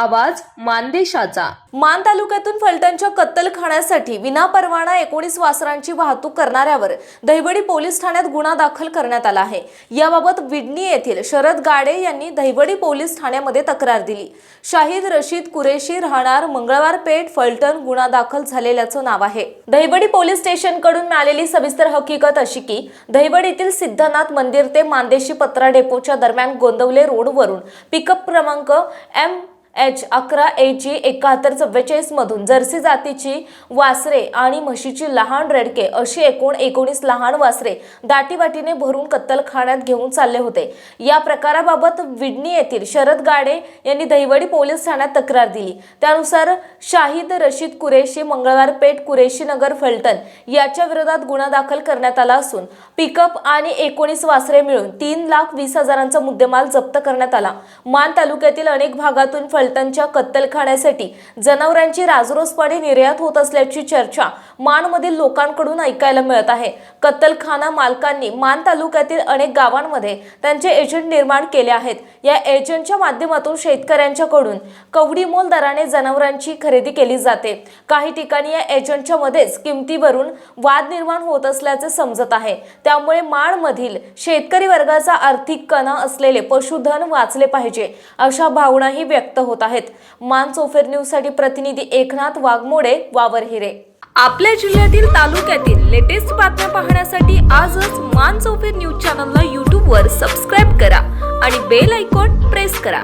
आवाज मानदेशाचा. मान तालुक्यातून फलटणच्या कत्तलखान्यासाठी विनापरवाना एकोणीस वासरांची वाहतूक करणाऱ्यावर दहिवडी पोलीस ठाण्यात गुन्हा दाखल करण्यात आला आहे. याबाबत विडणी येथील शरद गाडे यांनी दहिवडी पोलीस ठाण्यामध्ये तक्रार दिली. शाहिद रशीद कुरेशी राहणार मंगळवार पेठ फलटण गुन्हा दाखल झालेल्याचं नाव आहे. दहिवडी पोलीस स्टेशनकडून मिळालेली सविस्तर हकीकत अशी की दहिवडीतील सिद्धनाथ मंदिर ते मांदेशी पत्रा डेपोच्या दरम्यान गोंदवले रोडवरून पिकअप क्रमांक एम एच अकरा ए जी एकाहत्तर चव्वेचाळीसमधून जर्सी जातीची वासरे आणि म्हशीची लहान रेडके अशी एकूण एकोणीस लहान वासरे दाटीवाटीने भरून कत्तलखान्यात घेऊन चालले होते. या प्रकाराबाबत विडणी येथील शरद गाडे यांनी दहिवडी पोलीस ठाण्यात तक्रार दिली. त्यानुसार शाहिद रशीद कुरेशी मंगळवार पेठ कुरेशी नगर फलटण याच्या विरोधात गुन्हा दाखल करण्यात आला असून पिकअप आणि एकोणीस वासरे मिळून तीन लाख वीस हजारांचा मुद्देमाल जप्त करण्यात आला. मान तालुक्यातील अनेक भागातून फलटणच्या कत्तलखान्यासाठी जनावरांची राजरोसपणे निर्यात होत असल्याची चर्चा माणमधील लोकांकडून ऐकायला मिळत आहे. कत्तलखाना मालकांनी मान तालुक्यातील अनेक गावांमध्ये त्यांचे एजंट निर्माण केले आहेत. या एजंटच्या माध्यमातून शेतकऱ्यांच्याकडून कवडीमोल दराने जनावरांची खरेदी केली जाते. काही ठिकाणी या एजंटच्या मध्येच किमतीवरून वाद निर्माण होत असल्याचे समजत आहे. त्यामुळे माणमधील शेतकरी वर्गाचा आर्थिक कणा असलेले पशुधन वाचले पाहिजे अशा भावनाही व्यक्त होत आहेत. मान चोफेर न्यूजसाठी प्रतिनिधी एकनाथ वाघमोडे वावर हिरे. आपल्या जिल्ह्यातील तालुक्यातील लेटेस्ट बातम्या पाहण्यासाठी आजच मान चौफेर न्यूज चॅनलला यूट्यूबवर सबस्क्राईब करा आणि बेल आयकॉन प्रेस करा.